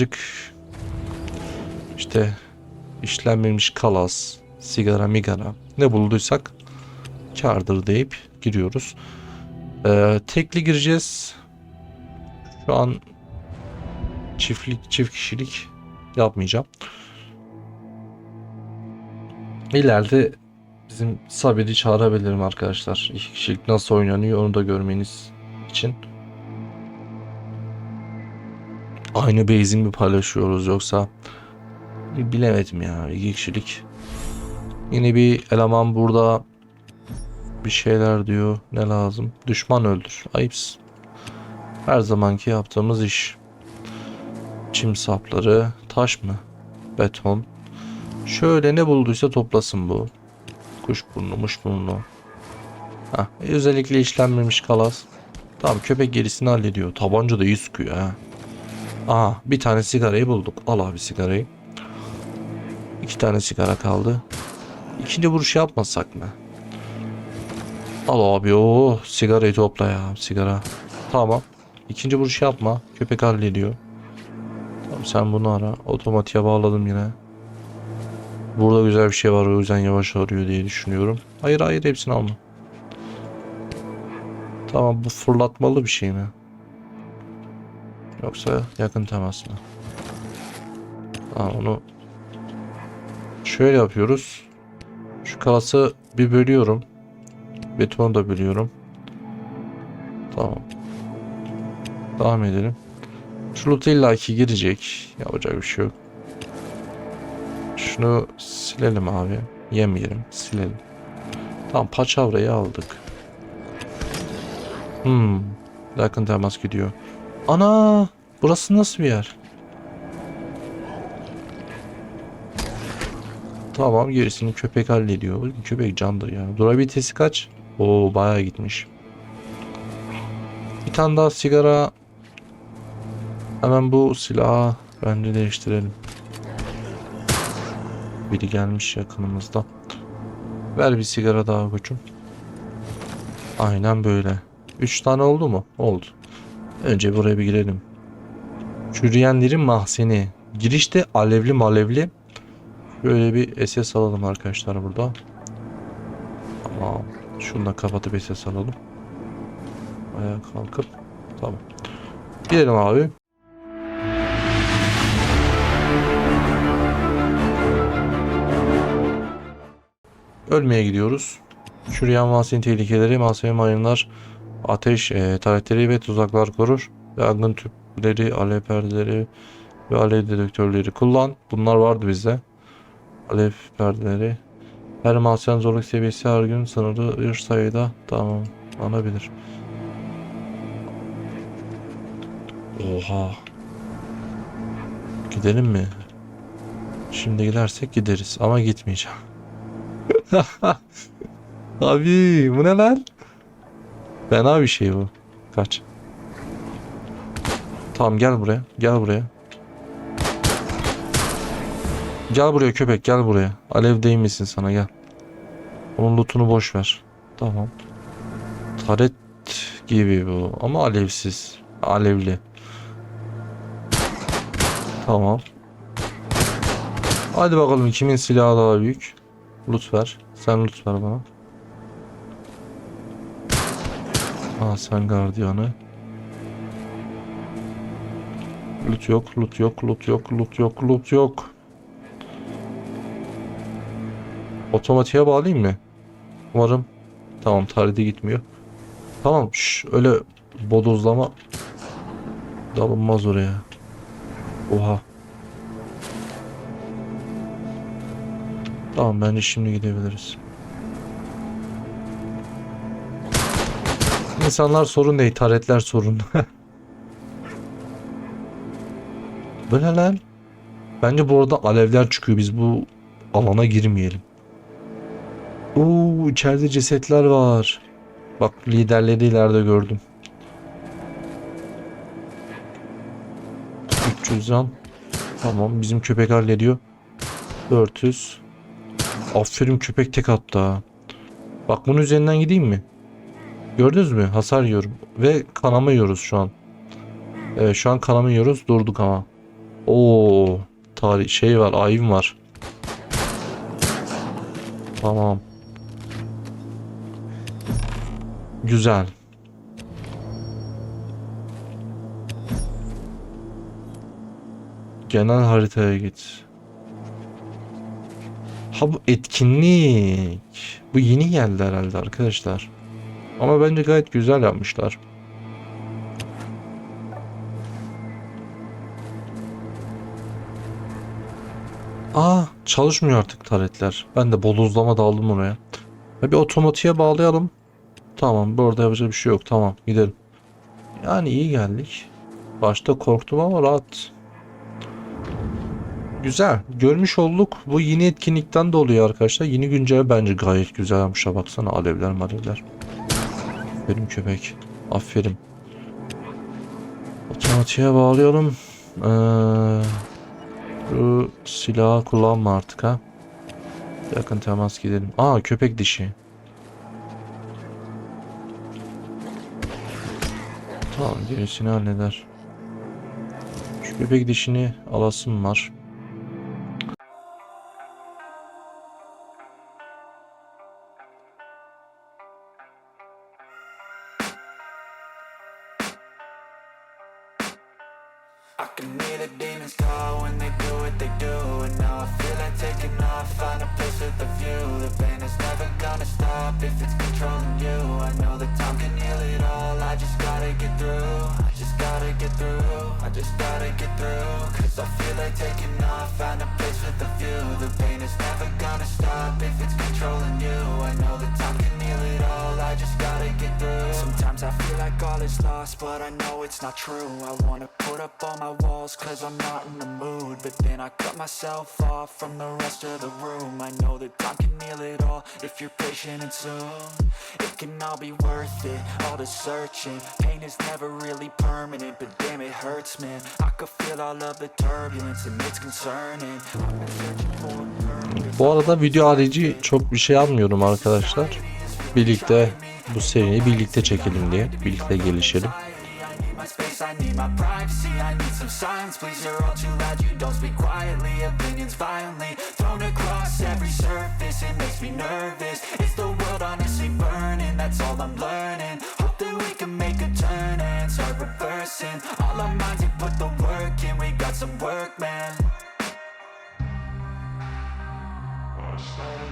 birazcık işte işlenmemiş kalas, sigara migara ne bulduysak kardır deyip giriyoruz. Ee, tekli gireceğiz. Şu an çiftlik çift kişilik yapmayacağım. İleride bizim Sabir'i çağırabilirim arkadaşlar. İki kişilik nasıl oynanıyor onu da görmeniz için. Aynı base'i mi paylaşıyoruz yoksa bilemedim ya iki kişilik. Yine bir eleman burada bir şeyler diyor. Ne lazım? Düşman öldür. Ayıpsın. Her zamanki yaptığımız iş. Çim sapları, taş mı? Beton. Şöyle ne bulduysa toplasın bu. Kuşburnu, muşburnu. Hah, özellikle işlenmemiş kalas. Tamam köpek gerisini hallediyor. Tabanca da iyi sıkıyor ha. Aha bir tane sigarayı bulduk. Al abi sigarayı. İki tane sigara kaldı. İkinci vuruş yapmasak mı? Al abi o sigarayı topla ya sigara. Tamam. İkinci vuruş yapma. Köpek hallediyor. Tamam sen bunu ara. Otomatiğe bağladım yine. Burada güzel bir şey var o yüzden yavaş arıyor diye düşünüyorum. Hayır hayır hepsini alma. Tamam bu fırlatmalı bir şey mi? Yoksa yakın temas mı? Tamam onu şöyle yapıyoruz. Şu kalası bir bölüyorum. Betonu da bölüyorum. Tamam. Devam edelim. Şu loot illaki girecek. Yapacak bir şey yok. Şunu silelim abi. Yemeyelim. Silelim. Tamam paçavrayı aldık. Hmm. Yakın temas gidiyor. Ana! Burası nasıl bir yer? Tamam gerisini köpek hallediyor. Köpek candır ya. Durabilitesi kaç? Oo bayağı gitmiş. Bir tane daha sigara. Hemen bu silahı bence değiştirelim. Biri gelmiş yakınımızda. Ver bir sigara daha koçum. Aynen böyle. Üç tane oldu mu? Oldu. Önce buraya bir girelim. Çürüyenlerin mahzeni. Girişte alevli malevli. Böyle bir SS alalım arkadaşlar burada. Tamam. Şunu da kapatıp SS alalım. Ayağa kalkıp. Tamam. Gidelim abi. Ölmeye gidiyoruz. Çürüyen mahzen tehlikeleri, malzeme mayınlar, ateş e, taretleri ve tuzaklar korur. Yangın tüpleri, alev perdeleri ve alev dedektörleri kullan. Bunlar vardı bizde. Alev perdeleri. Her mahzen zorluk seviyesi her gün sınırlı bir sayıda tamamlanabilir. Oha. Gidelim mi? Şimdi gidersek gideriz ama gitmeyeceğim. Abi bu ne lan? Fena bir şey bu. Kaç. Tamam gel buraya. Gel buraya. Gel buraya köpek gel buraya. Alev değmesin sana gel. Onun lootunu boş ver. Tamam. Taret gibi bu ama alevsiz. Alevli. Tamam. Hadi bakalım kimin silahı daha büyük. Loot ver. Sen loot ver bana. Aa sen gardiyanı. Loot yok, loot yok, loot yok, loot yok, loot yok. Otomatiğe bağlayayım mı? Umarım. Tamam tarihte gitmiyor. Tamam şş, öyle bodozlama dalınmaz oraya. Oha. Tamam bence şimdi gidebiliriz. İnsanlar sorun değil, taretler sorun. Bu ne lan? Bence bu arada alevler çıkıyor. Biz bu alana girmeyelim. Oo, içeride cesetler var. Bak liderleri ileride gördüm. 300 can. Tamam bizim köpek hallediyor. 400. Aferin köpek tek attı ha. Bak bunun üzerinden gideyim mi? Gördünüz mü? Hasar yiyorum. Ve kanama yiyoruz şu an. Evet şu an kanama yiyoruz. Durduk ama. Oo, tarih şey var, ayım var. Tamam. Güzel. Genel haritaya git. Ha bu etkinlik. Bu yeni geldi herhalde arkadaşlar. Ama bence gayet güzel yapmışlar. Aa çalışmıyor artık taretler. Ben de bodozlama daldım oraya. Ve bir otomatiğe bağlayalım. Tamam burada yapacak bir şey yok. Tamam gidelim. Yani iyi geldik. Başta korktum ama rahat. Güzel. Görmüş olduk. Bu yeni etkinlikten de oluyor arkadaşlar. Yeni güncel bence gayet güzel yapmışlar. Baksana alevler malevler. Aferin köpek. Aferin. Otomatiğe bağlayalım. Ee, silahı kullanma artık ha. Yakın temas gidelim. Aa köpek dişi. Tamam gerisini halleder. Şu köpek dişini alasım var. Gotta get through Cause I feel like taking off, find a place with a view. The pain is never gonna stop if it's controlling you. I know that time can heal it all, I just gotta get through. Sometimes I feel like all is lost, but I know it's not true. I wanna put up all my walls cause I'm not in the mood. But then I cut myself off from the rest of the room. I know that time can heal it all if you're patient and soon. It can all be worth it, all the searching. Pain is never really permanent, but damn it hurts man Bu arada video harici çok bir şey almıyorum arkadaşlar. Birlikte bu seriyi birlikte çekelim diye. Birlikte gelişelim. I need my space, I need my privacy I need some silence, please You're all too loud, you don't speak quietly Opinions violently thrown across every surface It makes me nervous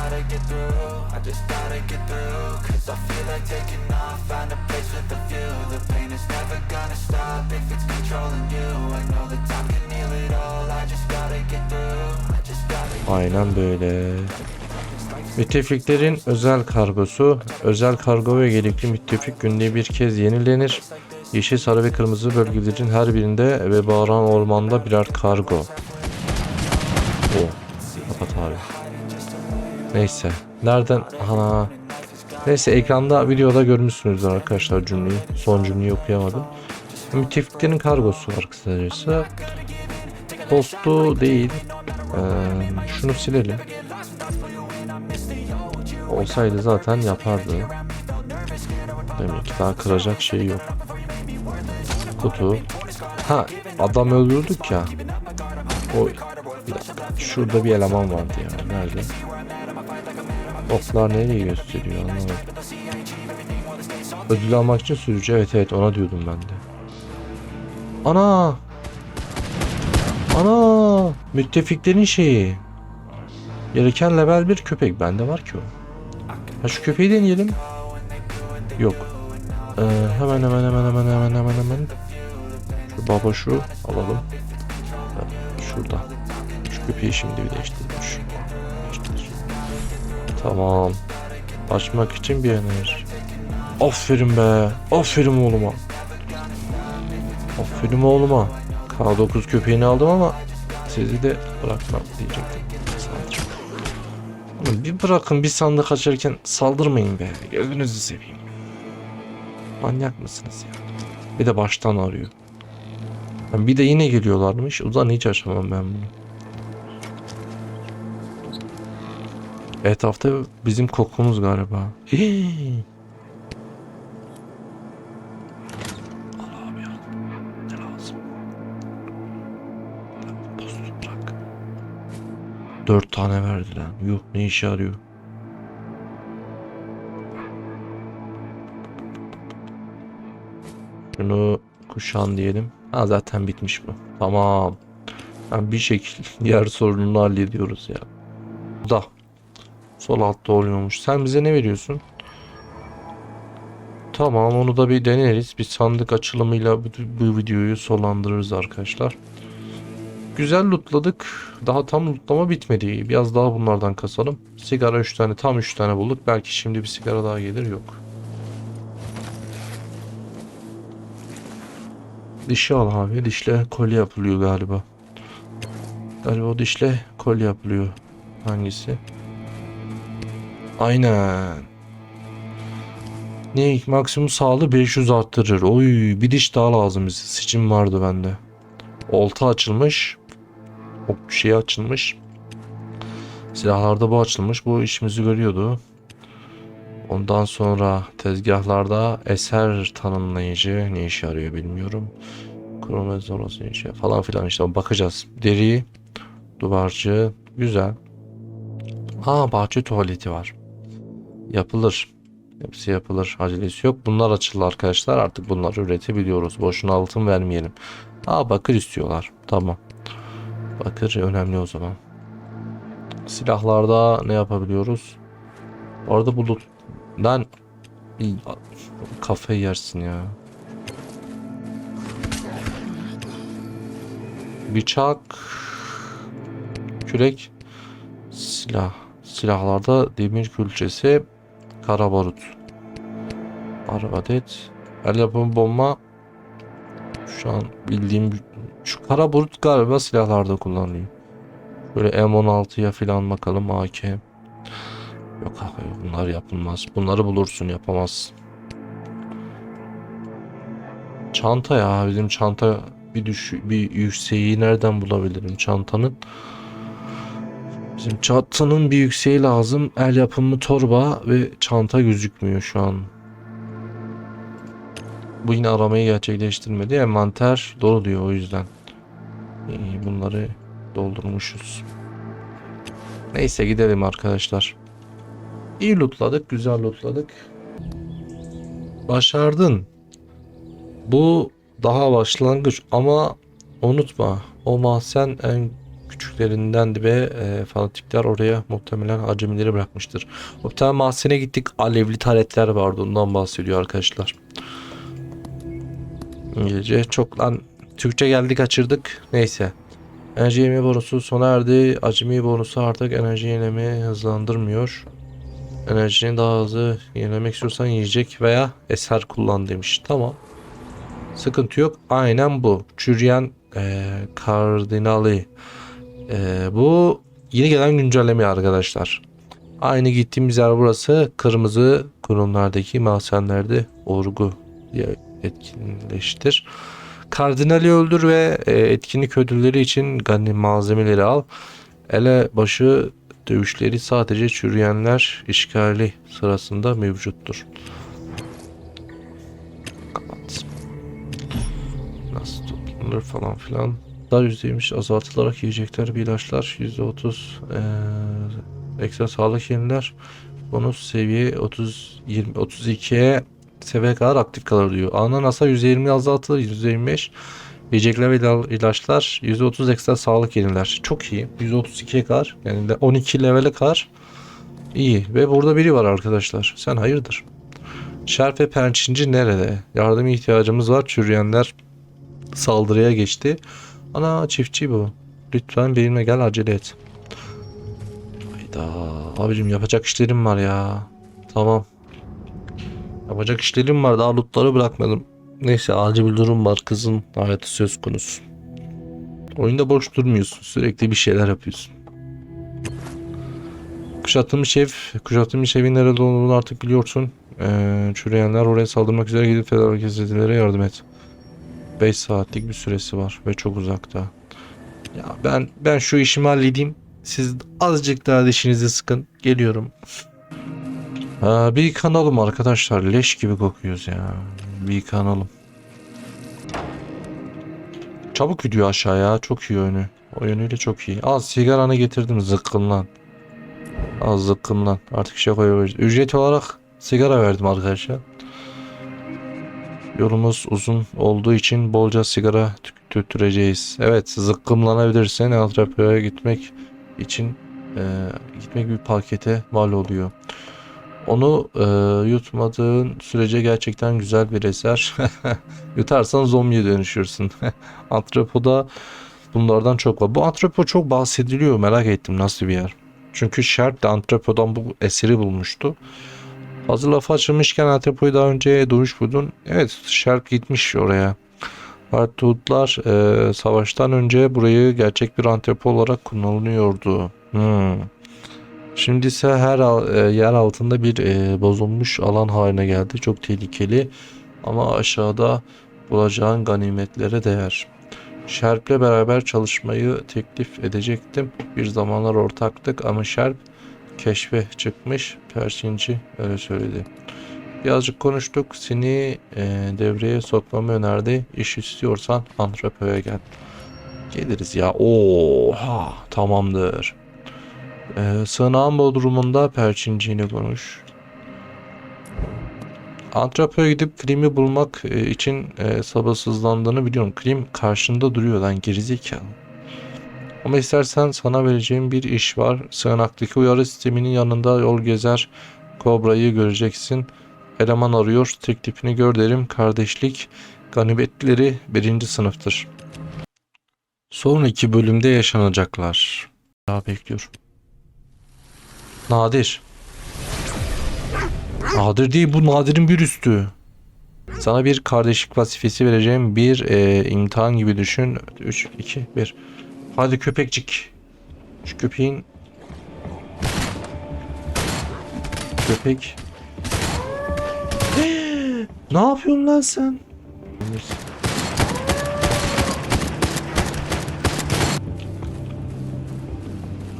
gotta get through, I just gotta get through. Cause I feel like taking off, find a place with a view. The pain is never gonna stop if it's controlling you. I know that time can heal it all, I just gotta get through. I just gotta Aynen böyle. Müttefiklerin özel kargosu, özel kargo ve gerekli müttefik günde bir kez yenilenir. Yeşil, sarı ve kırmızı bölgelerin her birinde ve bağıran ormanda birer kargo. Neyse. Nereden? Ana. Neyse ekranda videoda görmüşsünüzdür arkadaşlar cümleyi. Son cümleyi okuyamadım. Müttefiklerin kargosu var kısacası. Postu değil. Ee, şunu silelim. Olsaydı zaten yapardı. Demek ki daha kıracak şey yok. Kutu. Ha adam öldürdük ya. O bir dakika. Şurada bir eleman vardı ya. Nerede? Oklar nereye gösteriyor anlamadım. Ödül almak için sürücü. Evet evet ona diyordum ben de. Ana! Ana! Müttefiklerin şeyi. Gereken level bir köpek. Bende var ki o. Ha şu köpeği deneyelim. Yok. Ee, hemen hemen hemen hemen hemen hemen hemen. Şu baba şu alalım. Şurada. Şu köpeği şimdi bir değiştirelim. Tamam. Açmak için bir enerji. Aferin be. Aferin oğluma. Aferin oğluma. K9 köpeğini aldım ama sizi de bırakmam diyecektim. Sadece. Bir bırakın bir sandık açarken saldırmayın be. Gözünüzü seveyim. Manyak mısınız ya? Bir de baştan arıyor. Bir de yine geliyorlarmış. O zaman hiç açamam ben bunu. Etrafta bizim kokumuz galiba. Hii. Dört tane verdi lan. Yuh ne işe yarıyor? Şunu kuşan diyelim. Ha zaten bitmiş bu. Tamam. Yani bir şekilde diğer sorununu hallediyoruz ya. Bu da sol altta oluyormuş. Sen bize ne veriyorsun? Tamam onu da bir deneriz. Bir sandık açılımıyla bu, videoyu sonlandırırız arkadaşlar. Güzel lootladık. Daha tam lootlama bitmedi. Biraz daha bunlardan kasalım. Sigara 3 tane tam 3 tane bulduk. Belki şimdi bir sigara daha gelir yok. Dişi al abi. Dişle kolye yapılıyor galiba. Galiba o dişle kolye yapılıyor. Hangisi? Aynen. Ne maksimum sağlığı 500 arttırır. Oy bir diş daha lazım bize. Sıçım vardı bende. Olta açılmış. Ok şey açılmış. Silahlarda bu açılmış. Bu işimizi görüyordu. Ondan sonra tezgahlarda eser tanımlayıcı ne işe yarıyor bilmiyorum. Kromozorası ne işe falan filan işte bakacağız. Deri, duvarcı, güzel. Aa bahçe tuvaleti var. Yapılır. Hepsi yapılır. Acelesi yok. Bunlar açıldı arkadaşlar. Artık bunları üretebiliyoruz. Boşuna altın vermeyelim. Aa bakır istiyorlar. Tamam. Bakır önemli o zaman. Silahlarda ne yapabiliyoruz? Orada bulut. Lan İy, a- kafayı yersin ya. Bıçak, kürek, silah. Silahlarda demir külçesi, kara barut. Arbadet, el yapımı bomba. Şu an bildiğim şu kara barut galiba silahlarda kullanılıyor. Böyle M16'ya falan bakalım AK. Yok abi bunlar yapılmaz. Bunları bulursun yapamazsın. Çanta ya bizim çanta bir düş bir yükseği nereden bulabilirim çantanın? Bizim çantanın bir yükseği lazım. El yapımı torba ve çanta gözükmüyor şu an. Bu yine aramayı gerçekleştirmedi. Envanter dolu diyor o yüzden. İyi, bunları doldurmuşuz. Neyse gidelim arkadaşlar. İyi lootladık, güzel lootladık. Başardın. Bu daha başlangıç ama unutma o mahzen en küçüklerindendi ve e, fanatikler oraya muhtemelen acemileri bırakmıştır. O bir tane mahzene gittik alevli taretler vardı ondan bahsediyor arkadaşlar. İngilizce çok lan Türkçe geldi kaçırdık neyse. Enerji yeme bonusu sona erdi. Acemi bonusu artık enerji yenileme hızlandırmıyor. Enerjini daha hızlı yenilemek istiyorsan yiyecek veya eser kullan demiş. Tamam. Sıkıntı yok. Aynen bu. Çürüyen e, kardinali. E, bu yeni gelen güncelleme arkadaşlar. Aynı gittiğimiz yer burası. Kırmızı kurumlardaki mahzenlerde orgu diye etkinleştir. Kardinali öldür ve e, etkinlik ödülleri için gani malzemeleri al. Ele başı dövüşleri sadece çürüyenler işgali sırasında mevcuttur. Kapat. Nasıl toplanır falan filan. Daha %20 azaltılarak yiyecekler bir ilaçlar %30 eee ekstra sağlık yeniler. Bonus seviye 30 20 32'ye seviye kadar aktif kalır diyor. Ananasa %20 azaltılır %25 Yiyecekler ve ila- ilaçlar %30 ekstra sağlık yeniler. Çok iyi. %32'ye kadar yani de 12 levele kadar iyi. Ve burada biri var arkadaşlar. Sen hayırdır? Şerf ve pençinci nerede? Yardıma ihtiyacımız var. Çürüyenler saldırıya geçti. Ana çiftçi bu. Lütfen benimle gel acele et. Hayda. Abicim yapacak işlerim var ya. Tamam. Yapacak işlerim var. Daha lootları bırakmadım. Neyse acil bir durum var. Kızın hayatı söz konusu. Oyunda boş durmuyorsun. Sürekli bir şeyler yapıyorsun. Kuşatılmış ev, kuşatılmış evin nerede olduğunu artık biliyorsun. Ee, çürüyenler oraya saldırmak üzere gidip fedakatçilere yardım et. 5 saatlik bir süresi var ve çok uzakta. Ya ben ben şu işimi halledeyim. Siz azıcık daha dişinizi sıkın. Geliyorum. Ha, bir yıkanalım arkadaşlar. Leş gibi kokuyoruz ya. Bir yıkanalım. Çabuk gidiyor aşağıya. Çok iyi yönü. O yönüyle çok iyi. Az sigaranı getirdim zıkkım lan. Az zıkkım lan. Artık şey koyabiliriz. Ücret olarak sigara verdim arkadaşlar. Yolumuz uzun olduğu için bolca sigara tü- tüttüreceğiz. Evet zıkkımlanabilirsen Antrapo'ya gitmek için e, gitmek bir pakete mal oluyor. Onu e, yutmadığın sürece gerçekten güzel bir eser. Yutarsan zombiye dönüşürsün. Antropoda bunlardan çok var. Bu antropo çok bahsediliyor. Merak ettim nasıl bir yer. Çünkü Sharp de antropodan bu eseri bulmuştu. Hazır lafı açılmışken antropoyu daha önce duymuş buldun. Evet Sharp gitmiş oraya. Artutlar e, savaştan önce burayı gerçek bir antrepo olarak kullanılıyordu. Hmm. Şimdi ise her e, yer altında bir e, bozulmuş alan haline geldi. Çok tehlikeli ama aşağıda bulacağın ganimetlere değer. Sherp'le beraber çalışmayı teklif edecektim. Bir zamanlar ortaktık ama Sherp keşfe çıkmış. Perşinci öyle söyledi. Birazcık konuştuk. Seni e, devreye sokmamı önerdi. İş istiyorsan Antropo'ya gel. Geliriz ya. Oha tamamdır. Ee, sığınağın bodrumunda perçinciğini konuş. Antropo'ya gidip Krim'i bulmak e, için e, sabırsızlandığını biliyorum. Krim karşında duruyor lan gerizekalı. Ama istersen sana vereceğim bir iş var. Sığınaktaki uyarı sisteminin yanında yol gezer. Kobra'yı göreceksin. Eleman arıyor. Teklifini gör derim. Kardeşlik ganimetleri birinci sınıftır. Sonraki bölümde yaşanacaklar. Daha bekliyorum. Nadir. Nadir değil bu Nadir'in bir üstü. Sana bir kardeşlik vazifesi vereceğim. Bir e, imtihan gibi düşün. 3, 2, 1. Hadi köpekçik. Şu köpeğin... Köpek. ne yapıyorsun lan sen?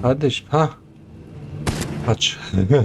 Kardeş, ha. Kaç.